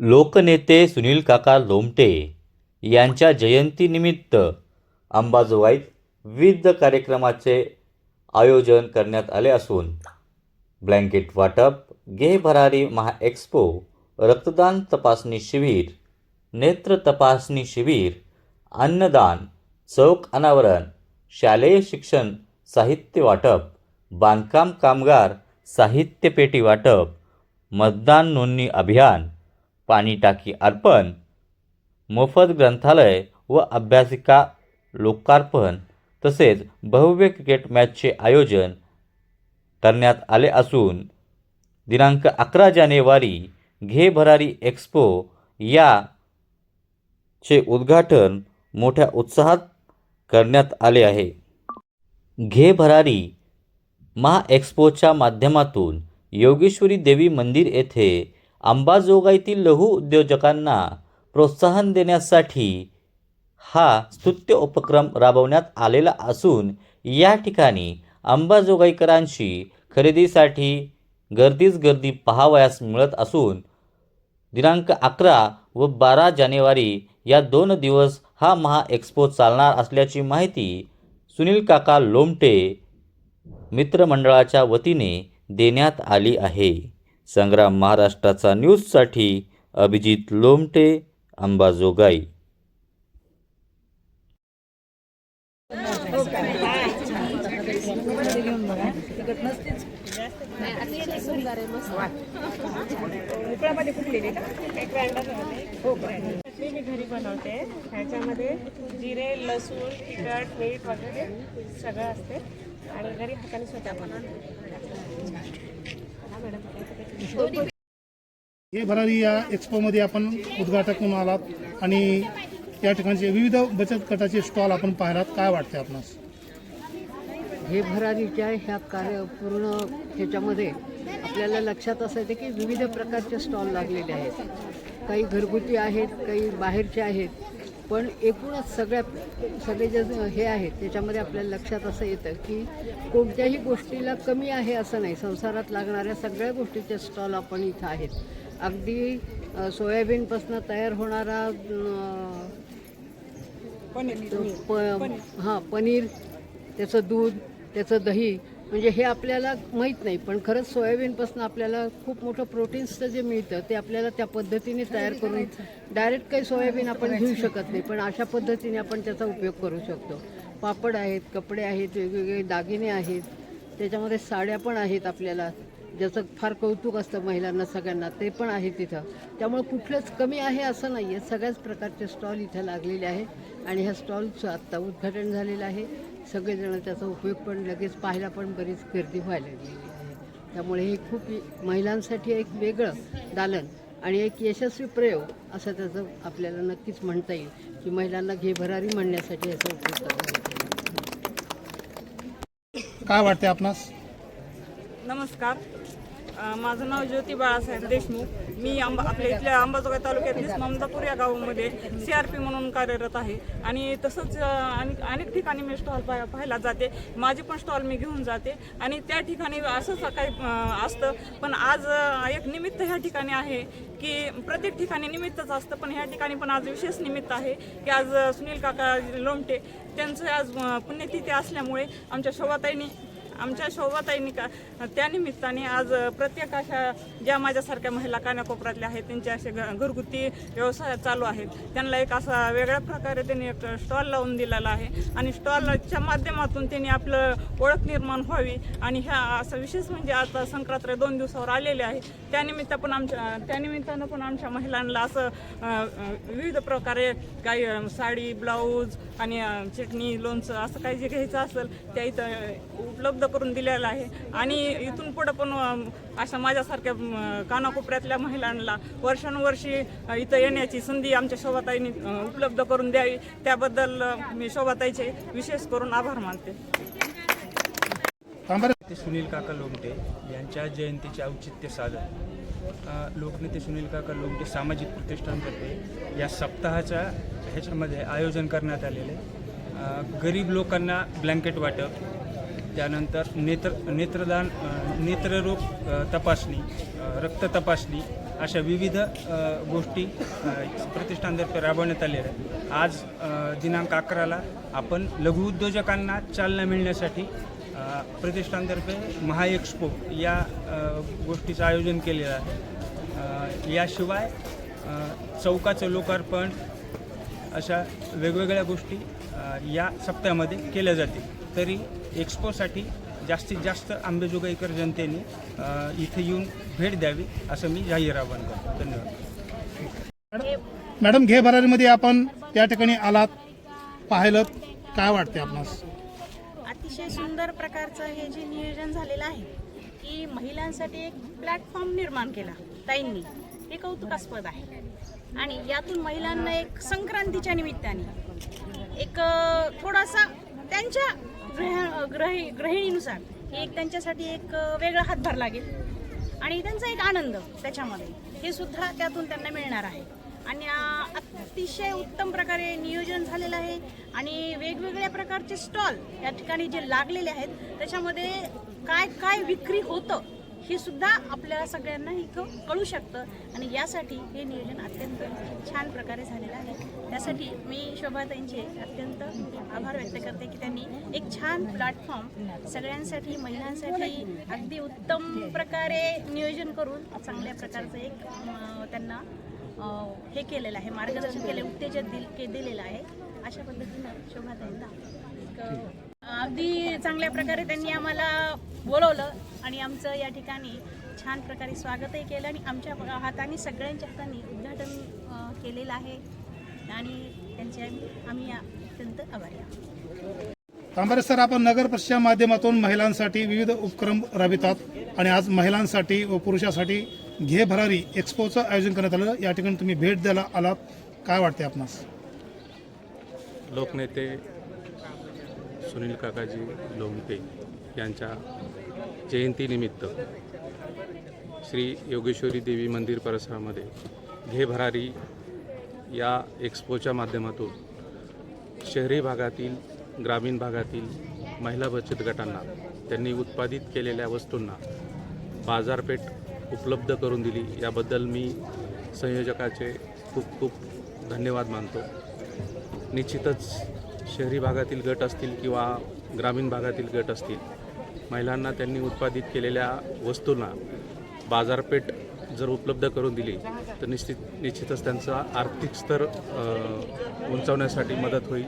लोकनेते सुनील काका लोमटे यांच्या जयंतीनिमित्त अंबाजोगाईत विविध कार्यक्रमाचे आयोजन करण्यात आले असून ब्लँकेट वाटप गे भरारी महाएक्स्पो रक्तदान तपासणी शिबिर नेत्र तपासणी शिबिर अन्नदान चौक अनावरण शालेय शिक्षण साहित्य वाटप बांधकाम कामगार साहित्य पेटी वाटप मतदान नोंदणी अभियान पाणी टाकी अर्पण मोफत ग्रंथालय व अभ्यासिका लोकार्पण तसेच भव्य क्रिकेट मॅचचे आयोजन करण्यात आले असून दिनांक अकरा जानेवारी घे भरारी एक्स्पो या चे उद्घाटन मोठ्या उत्साहात करण्यात आले आहे. घे भरारी महाएक्स्पोच्या माध्यमातून योगेश्वरी देवी मंदिर येथे अंबाजोगाईतील लघु उद्योजकांना प्रोत्साहन देण्यासाठी हा स्तुत्य उपक्रम राबवण्यात आलेला असून या ठिकाणी अंबाजोगाईकरांशी खरेदीसाठी गर्दीच गर्दी पहावयास मिळत असून दिनांक अकरा व बारा जानेवारी या दोन दिवस हा महा एक्स्पो चालणार असल्याची माहिती सुनील काका लोमटे मित्रमंडळाच्या वतीने देण्यात आली आहे. संग्राम महाराष्ट्राचा न्यूजसाठी अभिजित लोमटे अंबाजोगाई. मी घरी बनवते ह्याच्यामध्ये जिरे लसूण तिखट मीठ वगैरे सगळं असते आणि घरी हाताने स्वतः बनवते हे भरारी या एक्सपोमध्ये आपण उद्घाटक म्हणून आलात आणि या ठिकाणचे विविध बचत गटाचे स्टॉल आपण पाहिलात. काय वाटते आपणास? हे भरारीच्या ह्या कार्य पूर्ण ह्याच्यामध्ये आपल्याला लक्षात असं की विविध प्रकारचे स्टॉल लागलेले आहेत. काही घरगुती आहेत काही बाहेरचे आहेत. पण एकूणच सगळ्या सगळे जे हे आहेत त्याच्यामध्ये आपल्याला लक्षात असं येतं की कोणत्याही गोष्टीला कमी आहे असं नाही. संसारात लागणाऱ्या सगळ्या गोष्टीचे स्टॉल आपण इथं आहेत. अगदी सोयाबीनपासून तयार होणारा अ, प हां पनीर त्याचं दूध त्याचं दही म्हणजे हे आपल्याला माहीत नाही पण खरंच सोयाबीनपासून आपल्याला खूप मोठं प्रोटीन्सचं जे मिळतं ते आपल्याला त्या पद्धतीने तयार करून डायरेक्ट काही सोयाबीन आपण घेऊ शकत नाही पण अशा पद्धतीने आपण त्याचा उपयोग करू शकतो. पापड आहेत कपडे आहेत वेगवेगळे दागिने आहेत त्याच्यामध्ये साड्या पण आहेत आपल्याला. ज्याचं फार कौतुक असतं महिलांना सगळ्यांना ते पण आहे तिथं. त्यामुळे कुठलंच कमी आहे असं नाही आहे सगळ्याच प्रकारचे स्टॉल इथं लागलेले आहेत. आणि ह्या स्टॉलचं आत्ता उद्घाटन झालेलं आहे. सगळेजण त्याचा उपयोग पण लगेच पाहायला पण बरीच गर्दी व्हायला लागलेली आहे. त्यामुळे हे खूप महिलांसाठी एक वेगळं दालन आणि एक यशस्वी प्रयोग असं त्याचं आपल्याला नक्कीच म्हणता येईल की महिलांना घे भरारी म्हणण्यासाठी याचा उपयोग करता येईल काय वाटते आपणास? नमस्कार. माझं नाव ज्योती बाळासाहेब देशमुख. मी आंबा आपल्या इथल्या अंबाजोगाई तालुक्यातील ममदापूर या गावामध्ये सी आर पी म्हणून कार्यरत आहे. आणि तसंच अनेक अनेक ठिकाणी मी स्टॉल पाह पाहायला जाते. माझे पण स्टॉल मी घेऊन जाते. आणि त्या ठिकाणी असंच काही असतं. पण आज एक निमित्त ह्या ठिकाणी आहे की प्रत्येक ठिकाणी निमित्तच असतं. पण ह्या ठिकाणी पण आज विशेष निमित्त आहे की आज सुनील काका लोमटे त्यांचं आज पुण्यतिथी असल्यामुळे आमच्या शोभाताईंनी आमच्या शोभाताईंनी का त्यानिमित्ताने आज प्रत्येक अशा ज्या माझ्यासारख्या महिला कानाकोपऱ्यातल्या आहेत त्यांचे असे घरगुती व्यवसाय चालू आहेत. त्यांना एक असा वेगळ्या प्रकारे त्यांनी एक स्टॉल लावून दिलेला आहे आणि स्टॉलच्या माध्यमातून त्यांनी आपलं ओळख निर्माण व्हावी आणि ह्या असं विशेष म्हणजे आता संक्रांत दोन दिवसावर आलेले आहे. त्यानिमित्त पण आमच्या त्यानिमित्तानं पण आमच्या महिलांना असं विविध प्रकारे काही साडी ब्लाऊज आणि चटणी लोणचं असं काही जे घ्यायचं असेल त्या इथं उपलब्ध करून दिलेलं आहे. आणि इथून पुढं पण अशा माझ्यासारख्या कानाकोपऱ्यातल्या महिलांना वर्षानुवर्षी इथं येण्याची संधी आमच्या शोभाताईंनी उपलब्ध करून द्यावी. त्याबद्दल मी शोभाताईचे विशेष करून आभार मानते. सुनील काका लोमटे यांच्या जयंतीचे औचित्य साधन लोकनेते सुनील काका लोमटे सामाजिक प्रतिष्ठानतर्फे या सप्ताहाच्या ह्याच्यामध्ये आयोजन करण्यात आलेले गरीब लोकांना ब्लँकेट वाटप त्यानंतर नेत्र नेत्रदान नेत्ररोग तपासणी रक्त तपासणी अशा विविध गोष्टी प्रतिष्ठानतर्फे राबवण्यात आलेल्या आहेत. आज दिनांक अकराला आपण लघुउद्योजकांना चालना मिळण्यासाठी प्रतिष्ठानतर्फे महाएक्स्पो या गोष्टीचं आयोजन केलेलं आहे. याशिवाय चौकाचं लोकार्पण अशा वेगवेगळ्या गोष्टी या सप्ताहामध्ये केल्या जातील. तरी एक्सपोसाठी जास्तीत जास्त आंबेजोगाईकर जनतेने इथे येऊन भेट द्यावी असं मी जाहीर आवाहन करतो. धन्यवाद. मॅडम घे भरारीमध्ये आपण त्या ठिकाणी आलात पाहिलं काय वाटते आपणास? अतिशय सुंदर प्रकारचं हे जे नियोजन झालेलं आहे की महिलांसाठी एक प्लॅटफॉर्म निर्माण केला ताईंनी. हे कौतुकास्पद आहे. आणि यातून महिलांना एक संक्रांतीच्या निमित्ताने एक थोडासा त्यांच्या ग्रह ग्रही गृहिणीनुसार हे एक त्यांच्यासाठी एक वेगळा हातभार लागेल. आणि त्यांचा एक आनंद त्याच्यामध्ये. हे सुद्धा त्यातून त्यांना मिळणार आहे. आणि अतिशय उत्तम प्रकारे नियोजन झालेलं आहे. आणि वेगवेगळ्या प्रकारचे स्टॉल या ठिकाणी जे लागलेले आहेत त्याच्यामध्ये काय काय विक्री होतं हे सुद्धा आपल्या सगळ्यांना इथं कळू शकतं. आणि यासाठी हे नियोजन अत्यंत छान प्रकारे झालेलं आहे. त्यासाठी मी शोभाताईंचे अत्यंत आभार व्यक्त करते की त्यांनी एक छान प्लॅटफॉर्म सगळ्यांसाठी महिलांसाठी अगदी उत्तम प्रकारे नियोजन करून चांगल्या प्रकारचं एक त्यांना हे केलेलं आहे मार्गदर्शन केले उत्तेजन दिल के दिलेलं आहे. अशा पद्धतीनं शोभाताईंना एक, अगदी चांगल्या प्रकारे त्यांनी आम्हाला बोलवलं. आणि आमचं या ठिकाणी छान प्रकारे स्वागतही केलं आणि आमच्या हाताने सगळ्यांच्या हाताने उद्घाटन केलेलं आहे. आणि त्यांचे आम्ही आम्ही अत्यंत आभारी आहोत. तांबारे सर आपण नगर परिषदेच्या माध्यमातून महिलांसाठी विविध उपक्रम राबवितात आणि आज महिलांसाठी व पुरुषासाठी घे भरारी एक्सपोचं आयोजन करण्यात आलं. या ठिकाणी तुम्ही भेट द्यायला आलात. काय वाटते आपणास? लोकनेते सुनील काकाजी लोमटे यांच्या जयंतीनिमित्त श्री योगेश्वरी देवी मंदिर परिसरामध्ये घे भरारी या एक्सपोच्या माध्यमातून शहरी भागातील ग्रामीण भागातील महिला बचत गटांना त्यांनी उत्पादित केलेल्या वस्तूंना बाजारपेठ उपलब्ध करून दिली. याबद्दल मी संयोजकाचे खूप खूप धन्यवाद मानतो. निश्चितच शहरी भागातील गट असतील किंवा ग्रामीण भागातील गट असतील महिलांना त्यांनी उत्पादित केलेल्या वस्तूंना बाजारपेठ जर उपलब्ध करून दिली तर निश्चित निश्चितच त्यांचा आर्थिक स्तर उंचावण्यासाठी मदत होईल.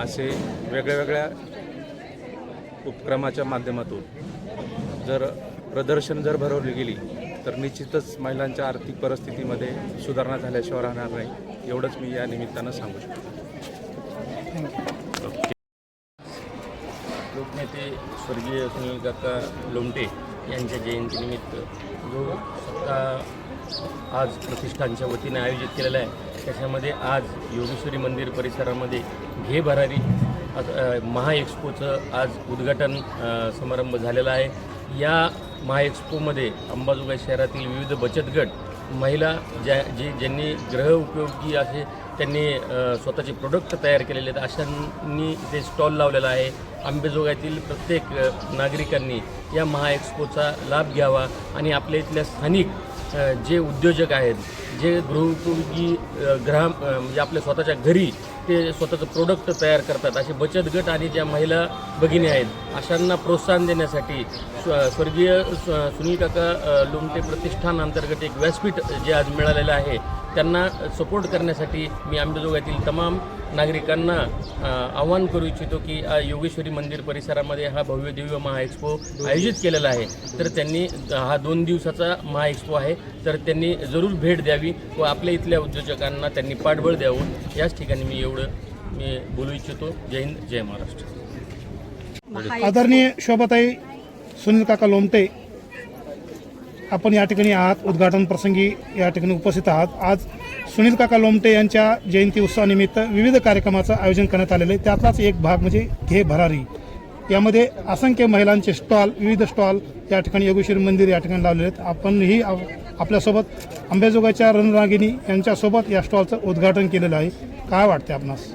असे वेगळ्या वेगळ्या उपक्रमाच्या माध्यमातून जर प्रदर्शन जर भरवली गेली तर निश्चितच महिलांच्या आर्थिक परिस्थितीमध्ये सुधारणा झाल्याशिवाय राहणार नाही एवढंच मी या निमित्तानं सांगू शकतो. ते स्वर्गीय सुनील काका लोमटे यांच्या जयंतीनिमित्त जो सप्ताह आज प्रतिष्ठानच्या वतीने आयोजित केलेला आहे त्याच्यामध्ये आज योगेश्वरी मंदिर परिसरामध्ये घे भरारी महाएक्स्पोचं आज उद्घाटन समारंभ झालेला आहे. या महाएक्स्पोमध्ये अंबाजोगाई शहरातील विविध बचत गट महिला ज्या जे ज्यांनी ग्रह उपयोगी असे त्यांनी स्वतःचे प्रोडक्ट तयार केलेले आहेत अशांनी इथे स्टॉल लावलेला आहे. आंबेजोगाईतील प्रत्येक नागरिकांनी या महाएक्सपोचा लाभ घ्यावा आणि आपल्या इथल्या स्थानिक जे उद्योजक आहेत जे गृहोपयोगी ग्राम म्हणजे आपल्या स्वतःच्या घरी ते स्वतःचं प्रोडक्ट तयार करतात असे बचत गट आणि ज्या महिला भगिनी आहेत अशांना प्रोत्साहन देण्यासाठी स्व- स्वर्गीय सुनील काका लोमटे प्रतिष्ठान अंतर्गत एक व्यासपीठ जे आज मिळालेलं आहे त्यांना सपोर्ट करण्यासाठी मी आंबेजोगातील तमाम नागरिकांना आवाहन करू इच्छितो की योगेश्वरी मंदिर परिसरामध्ये हा भव्य दिव्य महाएक्सपो आयोजित केलेला आहे. तर त्यांनी हा दोन दिवसाचा महाएक्सपो आहे. तर त्यांनी जरूर भेट द्यावी. व आपल्या इथल्या उद्योजकांना त्यांनी पाठबळ द्यावं. याच ठिकाणी मी एवढं मी बोलू इच्छितो. जय हिंद जय महाराष्ट्र. आदरणीय शोभाताई सुनील काका लोमटे आपण या ठिकाणी आहात. उद्घाटन प्रसंगी या ठिकाणी उपस्थित आहात. आज सुनील काका लोमटे यांच्या जयंती उत्सवानिमित्त विविध कार्यक्रमाचं आयोजन करण्यात आलेलं आहे. त्यातलाच एक भाग म्हणजे घे भरारी. यामध्ये असंख्य महिलांचे स्टॉल विविध स्टॉल या ठिकाणी योगेश्वरी मंदिर या ठिकाणी लावलेले आहेत. आपणही आप- आपल्यासोबत अंबेजोगाईच्या रणरागिनी यांच्यासोबत या स्टॉलचं उद्घाटन केलेलं आहे. काय वाटते आपणास?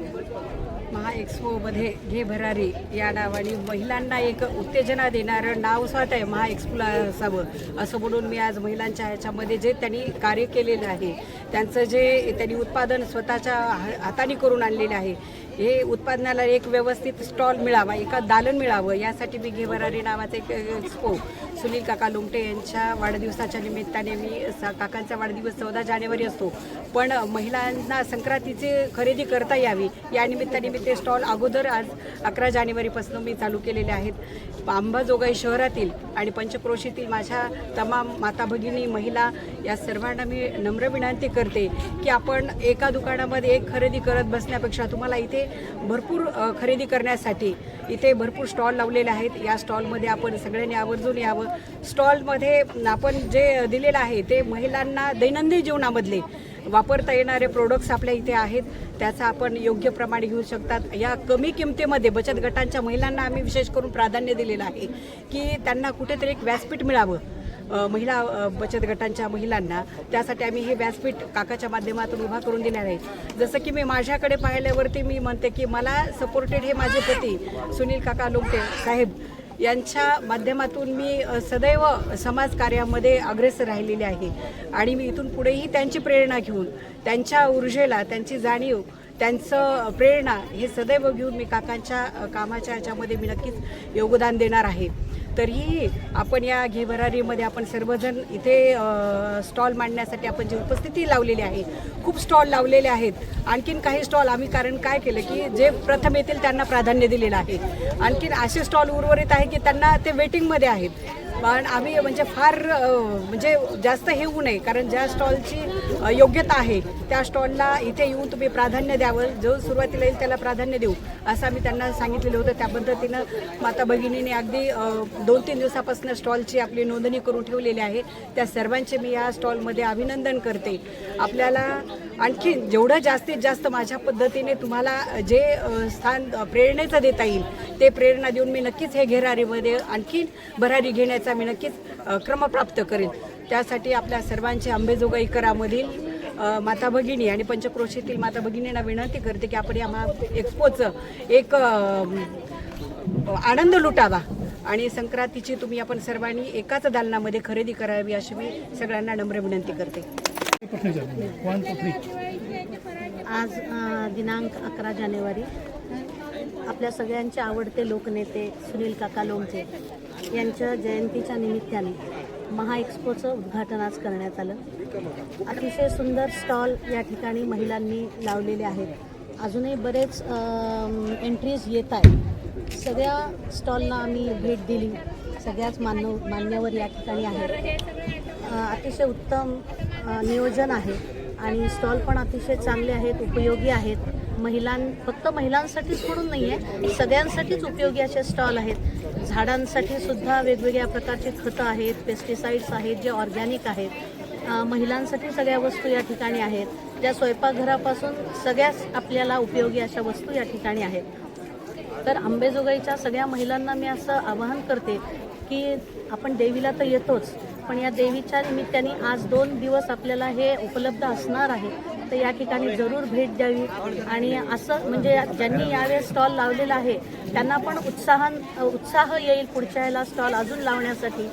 महाएक्सपोमध्ये घे भरारी या नावाने महिलांना एक उत्तेजना देणारं नाव स्वतः आहे महाएक्सपोला असावं असं म्हणून मी आज महिलांच्या ह्याच्यामध्ये जे त्यांनी कार्य केलेलं आहे त्यांचं जे त्यांनी उत्पादन स्वतःच्या हा- हाताने करून आणलेलं आहे हे उत्पादनाला एक व्यवस्थित स्टॉल मिळावा एका दालन मिळावं यासाठी मी घेवरारी नावाचा एक एक्सपो सुनील काका लोमटे यांच्या वाढदिवसाच्या निमित्ताने मी सा काकांचा वाढदिवस चौदा जानेवारी असतो. पण महिलांना संक्रांतीचे खरेदी करता यावी या निमित्ताने मी ते स्टॉल अगोदर आज अकरा जानेवारीपासून मी चालू केलेले आहेत. अंबाजोगाई शहरातील आणि पंचक्रोशीतील माझ्या तमाम माता भगिनी महिला या सर्वांना मी नम्र विनंती करते की आपण एका दुकानामध्ये एक खरेदी करत बसण्यापेक्षा तुम्हाला इथे भरपूर खरेदी करण्यासाठी इथे भरपूर स्टॉल लावलेले आहेत. या स्टॉलमध्ये आपण सगळ्यांनी आवर्जून यावं. स्टॉलमध्ये आपण जे दिलेलं आहे ते महिलांना दैनंदिन जीवनामधले वापरता येणारे प्रोडक्ट्स आपल्या इथे आहेत. त्याचा आपण योग्य प्रमाणे घेऊ शकतात. या कमी किमतीमध्ये बचत गटांच्या महिलांना आम्ही विशेष करून प्राधान्य दिलेलं आहे की त्यांना कुठेतरी एक व्यासपीठ मिळावं. महिला बचत गटांच्या महिलांना. त्यासाठी आम्ही हे व्यासपीठ काकाच्या माध्यमातून उभा करून देणार आहे. जसं की मी माझ्याकडे पाहिल्यावरती मी म्हणते की मला सपोर्टेड हे माझे पती सुनील काका लोमटे साहेब यांच्या माध्यमातून मी सदैव सदैव समाजकार्यामध्ये अग्रेसर राहिलेले आहे. आणि मी इथून पुढेही त्यांची प्रेरणा घेऊन त्यांच्या ऊर्जेला त्यांची जाणीव त्यांचं प्रेरणा हे सदैव घेऊन मी काकांच्या कामाच्या याच्यामध्ये मी नक्कीच योगदान देणार आहे. तरीही आपण या घेभरारीमध्ये आपण सर्वजण इथे स्टॉल मांडण्यासाठी आपण जी उपस्थिती लावलेली आहे खूप स्टॉल लावलेले आहेत. आणखीन काही स्टॉल आम्ही कारण काय केलं की जे प्रथम येतील त्यांना प्राधान्य दिलेलं आहे. आणखीन असे स्टॉल उर्वरित आहे की त्यांना ते वेटिंगमध्ये आहेत. पण आम्ही म्हणजे फार म्हणजे जास्त हे होऊ नये. कारण ज्या स्टॉलची योग्यता आहे. त्या स्टॉलला इथे येऊन तुम्ही प्राधान्य द्यावं. जो सुरुवातीला येईल त्याला प्राधान्य देऊ असं आम्ही त्यांना सांगितलेलं होतं. त्या पद्धतीनं माता भगिनीने अगदी दोन तीन दिवसापासून स्टॉलची आपली नोंदणी करून ठेवलेली आहे. त्या सर्वांचे मी या स्टॉलमध्ये अभिनंदन करते. आपल्याला आणखी जेवढं जास्तीत जास्त माझ्या पद्धतीने तुम्हाला जे स्थान प्रेरणेचं देता येईल ते प्रेरणा देऊन मी नक्कीच हे घेरारीमध्ये आणखी भरारी घेण्याचा मी नक्कीच क्रम प्राप्त करेन. त्यासाठी आपल्या सर्वांचे अंबेजोगाईकरामधील अ, माता भगिनी आणि पंचक्रोशीतील माता भगिनींना विनंती करते की आपण या महा एक्सपोचं एक आनंद लुटावा. आणि संक्रांतीची तुम्ही आपण सर्वांनी एकाच दालनामध्ये खरेदी करावी अशी मी सगळ्यांना नम्र विनंती करते. आज दिनांक अकरा जानेवारी. आपल्या सगळ्यांचे आवडते लोकनेते सुनील काका लोमचे यांच्या जयंतीच्या निमित्ताने महाएक्सपोचं उद्घाटन आज करण्यात आलं. अतिशय सुंदर स्टॉल या ठिकाणी महिलांनी लावलेले आहेत. अजूनही बरेच एंट्रीज येत आहेत. सगळ्या स्टॉलला आम्ही भेट दिली. सगळ्याच मान्य मान्यवर या ठिकाणी आहेत. अतिशय उत्तम नियोजन आहे. आणि स्टॉल पण अतिशय चांगले आहेत उपयोगी आहेत. महिलां फक्त महिलांसाठीच म्हणून नाही आहे सगळ्यांसाठीच उपयोगी असे स्टॉल आहेत. झाडांसाठी सुद्धा वेगवेगळ्या प्रकारची खतं आहेत पेस्टिसाइड्स आहेत जे ऑर्गॅनिक आहेत. महिलांसाठी सगळ्या वस्तू या ठिकाणी आहेत. ज्या स्वयंपाकघरापासून सगळ्याच आपल्याला उपयोगी अशा वस्तू या ठिकाणी आहेत. तर आंबेजोगाईच्या सगळ्या महिलांना मी असं आवाहन करते की आपण देवीला तर येतोच पण या देवीच्या निमित्ताने आज दोन दिवस आपल्याला हे उपलब्ध असणार आहे. तर या ठिकाणी जरूर भेट द्यावी. आणि असं म्हणजे ज्यांनी यावेळेस स्टॉल लावलेला आहे त्यांना पण उत्साहान उत्साह येईल पुढच्या वेळेला स्टॉल अजून लावण्यासाठी.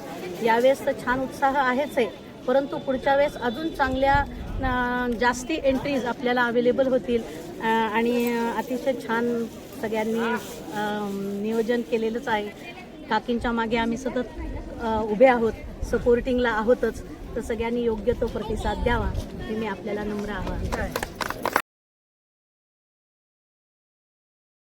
यावेळेस तर छान उत्साह आहेच आहे परंतु पुढच्या वेळेस अजून चांगल्या जास्ती एंट्रीज आपल्याला अवेलेबल होतील. आणि अतिशय छान सगळ्यांनी नियोजन केलेलंच आहे. काकींच्या मागे आम्ही सतत उभे आहोत सपोर्टिंगला आहोतच. तर सगळ्यांनी योग्य तो प्रतिसाद द्यावा हे मी आपल्याला नम्र आवाहन करते.